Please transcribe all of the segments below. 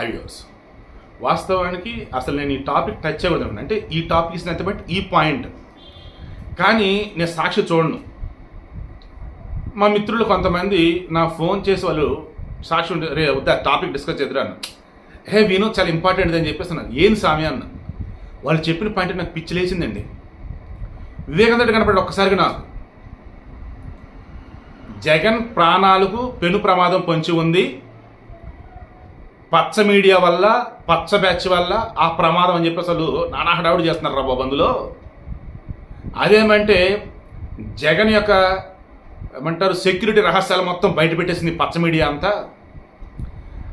హైవ్యూర్స్ వాస్తవానికి అసలు నేను ఈ టాపిక్ టచ్ అవ్వదు అంటే ఈ టాపిక్ ఇస్ నథింగ్ బట్ ఈ పాయింట్ కానీ నేను సాక్షి చూడను. మా మిత్రులు కొంతమంది నా ఫోన్ చేసి వాళ్ళు సాక్షి ఉంటే రే వద్దా టాపిక్ డిస్కస్ చేద్దాను హే విను చాలా ఇంపార్టెంట్ అని చెప్పేసి అన్నారు. ఏం సామి అన్న. వాళ్ళు చెప్పిన పాయింట్ నాకు పిచ్చి లేచిందండి. వివేకానంద కనపడి ఒక్కసారిగా నాకు. జగన్ ప్రాణాలకు పెను ప్రమాదం పొంచి ఉంది. పచ్చ మీడియా వల్ల పచ్చ బ్యాచ్ వల్ల ఆ ప్రమాదం అని చెప్పి అసలు నానా హడావుడి చేస్తున్నారు రా బాబు అందులో. అదేమంటే జగన్ యొక్క ఏమంటారు సెక్యూరిటీ రహస్యాలు మొత్తం బయట పెట్టేసింది పచ్చ మీడియా అంతా.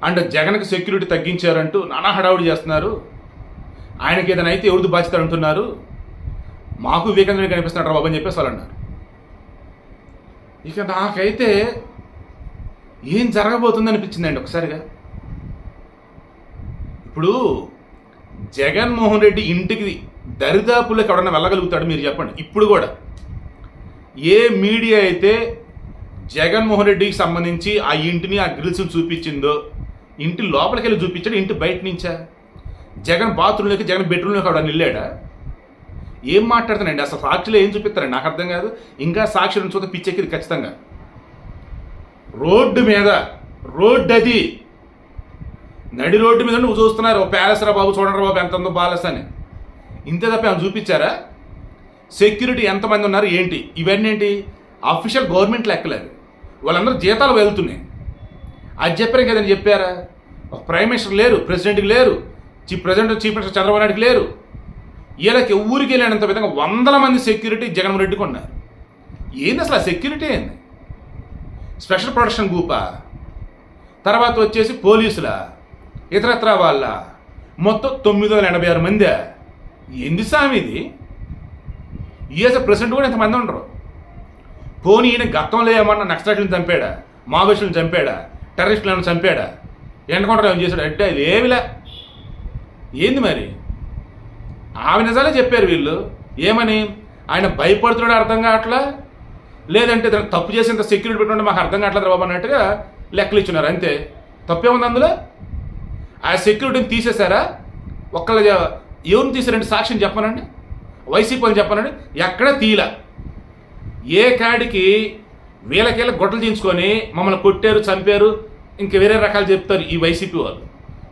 అండ్ జగన్కి సెక్యూరిటీ తగ్గించారంటూ నానా హడావుడి చేస్తున్నారు. ఆయనకి ఏదైనా అయితే ఎవరిది బాధ్యత అంటున్నారు. మాకు వివేకానంద కనిపిస్తున్నాడు బాబు అని చెప్పేసి వాళ్ళు అన్నారు. ఇక నాకైతే ఏం జరగబోతుంది అనిపించిందండి ఒకసారిగా. ఇప్పుడు జగన్మోహన్ రెడ్డి ఇంటికి దరిదాపులకు ఎవడన్నా వెళ్ళగలుగుతాడు మీరు చెప్పండి. ఇప్పుడు కూడా ఏ మీడియా అయితే జగన్మోహన్ రెడ్డికి సంబంధించి ఆ ఇంటిని ఆ గ్రిల్స్ చూపించిందో ఇంటి లోపలికి వెళ్ళి చూపించాడు? ఇంటి బయట నుంచా? జగన్ బాత్రూంలోకి జగన్ బెడ్రూమ్లోకి ఆవిడ నిల్లాడా ఏం మాట్లాడుతానండి అసలు సాక్షులు ఏం చూపిస్తారండి? నాకు అర్థం కాదు. ఇంకా సాక్షులను చూస్తే పిచ్చెక్కిది ఖచ్చితంగా. రోడ్డు మీద రోడ్డు అది నడి రోడ్డు మీద నువ్వు చూస్తున్నారు ఓ ప్యాలెస్ రా బాబు చూడండి బాబు ఎంత ఉందో ప్యాలెస్ అని. ఇంతే తప్ప ఏమైనా చూపించారా? సెక్యూరిటీ ఎంతమంది ఉన్నారు ఏంటి? ఇవన్నీ ఏంటి? అఫీషియల్ గవర్నమెంట్ లెక్కలేదు. వాళ్ళందరూ జీతాలు వెళ్తున్నాయి. అది చెప్పారు కదండి చెప్పారా? ఒక ప్రైమ్ మినిస్టర్ లేరు ప్రెసిడెంట్కి లేరు chief president chief minister Chandrababu నాయుడుకి లేరు. వీళ్ళకి ఊరికి వెళ్ళినంత విధంగా వందల మంది సెక్యూరిటీ జగన్మోహన్ రెడ్డికి ఉన్నారు. ఏంది అసలు ఆ సెక్యూరిటీ ఏంది? స్పెషల్ ప్రొటెక్షన్ గ్రూపా? తర్వాత వచ్చేసి పోలీసుల? ఇతరత్ర వాళ్ళ మొత్తం తొమ్మిది వందల ఎనభై ఆరు మంది. ఎందు సామి ఇది? యుఎస్ ప్రెసిడెంట్ కూడా ఇంతమంది ఉండరు. పోనీ ఈయన గతంలో ఏమన్నా నక్సలైట్లను చంపాడా? మావోయిస్టులను చంపాడా? టెర్రరిస్టులను చంపాడా? ఎండకొండలు ఏం చేశాడు? అంటే అది ఏమిలా ఏంది మరి? ఆమె నిజాలే చెప్పారు వీళ్ళు. ఏమని? ఆయన భయపడుతున్నాడు అర్థం కావట్లా? లేదంటే దానికి తప్పు చేసేంత సెక్యూరిటీ పెట్టుకుంటే మాకు అర్థం కావట్లేదు బాబు అన్నట్టుగా లెక్కలు ఇచ్చినారు అంతే. తప్పేముంది అందులో? ఆ సెక్యూరిటీని తీసేశారా? ఒక్కళ్ళ ఎవరిని తీసారండి సాక్ష్యం చెప్పనండి? వైసీపీ చెప్పనండి? ఎక్కడ తీల ఏ కాడికి వీళ్ళకేళ్ళ గొడ్డలు చేయించుకొని మమ్మల్ని కొట్టారు చంపారు ఇంక వేరే రకాలు చెప్తారు ఈ వైసీపీ వాళ్ళు.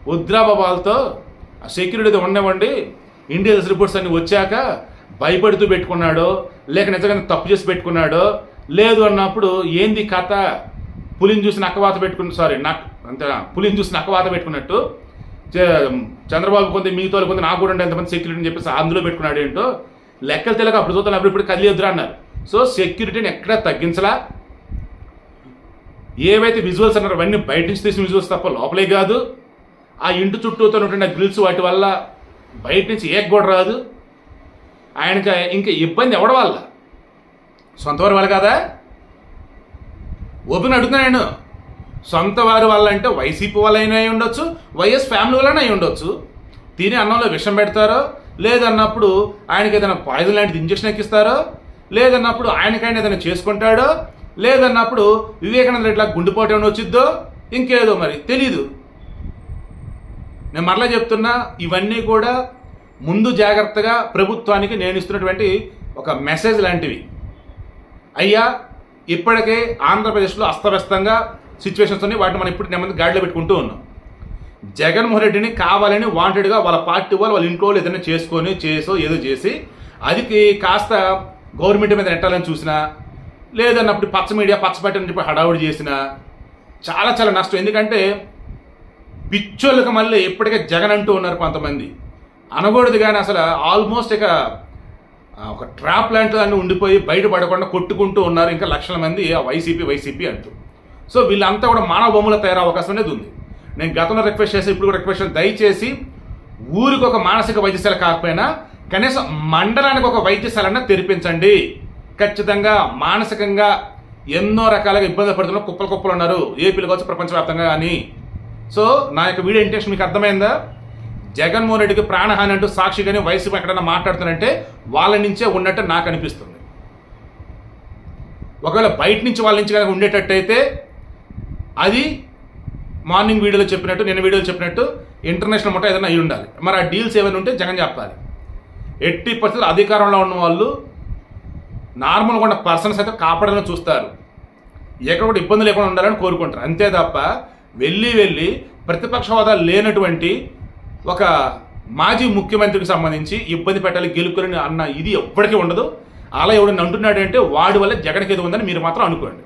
ఉద్రాబాబాలతో ఆ సెక్యూరిటీ ఉండవండి ఇండియన్స్ రిపోర్ట్స్ అన్ని వచ్చాక భయపడుతూ పెట్టుకున్నాడో లేక నిజంగా తప్పు చేసి పెట్టుకున్నాడో లేదు అన్నప్పుడు ఏంది కథ? పులిని చూసి నక్కవాత పెట్టుకున్న సారీ నక్ అంతే పులిని చూసి నక్కవాత పెట్టుకున్నట్టు. చ- చంద్రబాబు కొంత మిగతా కొంత నాకు కూడా ఉండే ఎంతమంది సెక్యూరిటీ అని చెప్పేసి అందులో పెట్టుకున్నాడు ఏంటో. లెక్కలు తెలియక అప్పుడు చూద్దాం అప్పుడు ఇప్పుడు కదిలేదురా అన్నారు. సో సెక్యూరిటీని ఎక్కడా తగ్గించలా. ఏవైతే విజువల్స్ అన్నారో అవన్నీ బయట నుంచి తీసిన విజువల్స్ తప్ప లోపలే కాదు. ఆ ఇంటి చుట్టూతో ఉంటున్న గ్రిల్స్ వాటి వల్ల బయట నుంచి ఏక కూడా రాదు. ఆయనకి ఇంకా ఇబ్బంది ఎవడ వల్ల? సొంత వారి కదా కాదా? ఓపెన్ అడుగుతున్నాను నేను. సొంత వారి వల్ల అంటే వైసీపీ వల్ల అయినా అయి ఉండొచ్చు వైఎస్ ఫ్యామిలీ వల్ల అయి ఉండొచ్చు. తిని అన్నంలో విషం పెడతారో లేదన్నప్పుడు ఆయనకి ఏదైనా పాయిజన్ లాంటిది ఇంజక్షన్ ఎక్కిస్తారో లేదన్నప్పుడు ఆయనకైనా ఏదైనా చేసుకుంటాడో లేదన్నప్పుడు వివేకానంద రెడ్డిలా గుండెపోటు ఏమైనా వచ్చిద్దో ఇంకేదో మరి తెలీదు. నేను మరలా చెప్తున్నా ఇవన్నీ కూడా ముందు జాగ్రత్తగా ప్రభుత్వానికి నేను ఇస్తున్నటువంటి ఒక మెసేజ్ లాంటివి. అయ్యా ఇప్పటికే ఆంధ్రప్రదేశ్లో అస్తవ్యస్తంగా సిచ్యువేషన్స్ ఉన్నాయి వాటిని మనం ఇప్పుడు నెమ్మది గాడిలో పెట్టుకుంటూ ఉన్నాం. జగన్మోహన్ రెడ్డిని కావాలని వాంటెడ్గా వాళ్ళ పార్టీ వాళ్ళు వాళ్ళ ఇంట్లో వాళ్ళు ఏదైనా చేసుకొని చేసో ఏదో చేసి అది కాస్త గవర్నమెంట్ మీద నెట్టాలని చూసినా లేదన్నప్పుడు పచ్చ మీడియా పచ్చపట్టి అని చెప్పి హడావుడి చేసిన చాలా చాలా నష్టం. ఎందుకంటే పిచ్చోళ్ళకి మళ్ళీ ఇప్పటికే జగన్ అంటూ ఉన్నారు కొంతమంది. అనకూడదు కానీ అసలు ఆల్మోస్ట్ ఇక ఒక ట్రాప్ లాంటి దాన్ని ఉండిపోయి బయటపడకుండా కొట్టుకుంటూ ఉన్నారు ఇంకా లక్షల మంది ఆ వైసీపీ వైసీపీ అంటూ. సో వీళ్ళంతా కూడా మానవ బొమ్మలు తయారు అవకాశం అనేది ఉంది. నేను గతంలో రిక్వెస్ట్ చేసి ఇప్పుడు కూడా రిక్వెస్ట్ దయచేసి ఊరికి ఒక మానసిక వైద్యశాల కాకపోయినా కనీసం మండలానికి ఒక వైద్యశాలన తెరిపించండి. ఖచ్చితంగా మానసికంగా ఎన్నో రకాలుగా ఇబ్బంది పడుతున్న కుప్పలు కుప్పలు ఉన్నారు. ఏపీలో కావచ్చు ప్రపంచవ్యాప్తంగా అని సో నా యొక్క వీడియో ఇంటెన్షన్ మీకు అర్థమైందా? జగన్మోహన్ రెడ్డికి ప్రాణహాని అంటూ సాక్షిగానే వైసీపీ ఎక్కడైనా మాట్లాడుతున్నంటే వాళ్ళ నుంచే ఉన్నట్టు నాకు అనిపిస్తుంది. ఒకవేళ బయట నుంచి వాళ్ళ నుంచి కనుక ఉండేటట్టయితే అది మార్నింగ్ వీడియోలో చెప్పినట్టు నేను వీడియోలో చెప్పినట్టు ఇంటర్నేషనల్ మొట్ట ఏదైనా అయి ఉండాలి. మరి ఆ డీల్స్ ఏమైనా ఉంటే జగన్ చెప్పాలి. ఎట్టి పరిస్థితులు అధికారంలో ఉన్న వాళ్ళు నార్మల్గా ఉన్న పర్సన్స్ అయితే కాపాడాలని చూస్తారు. ఎక్కడ కూడా ఇబ్బంది లేకుండా ఉండాలని కోరుకుంటారు. అంతే తప్ప వెళ్ళి వెళ్ళి ప్రతిపక్ష హోదా లేనటువంటి ఒక మాజీ ముఖ్యమంత్రికి సంబంధించి ఇబ్బంది పెట్టాలి గెలుపులని అన్న ఇది ఎప్పటికీ ఉండదు. అలా ఎవడన్నా అంటున్నాడంటే వాడి వల్ల జగన్కి ఏదో ఉందని మీరు మాత్రం అనుకోండి.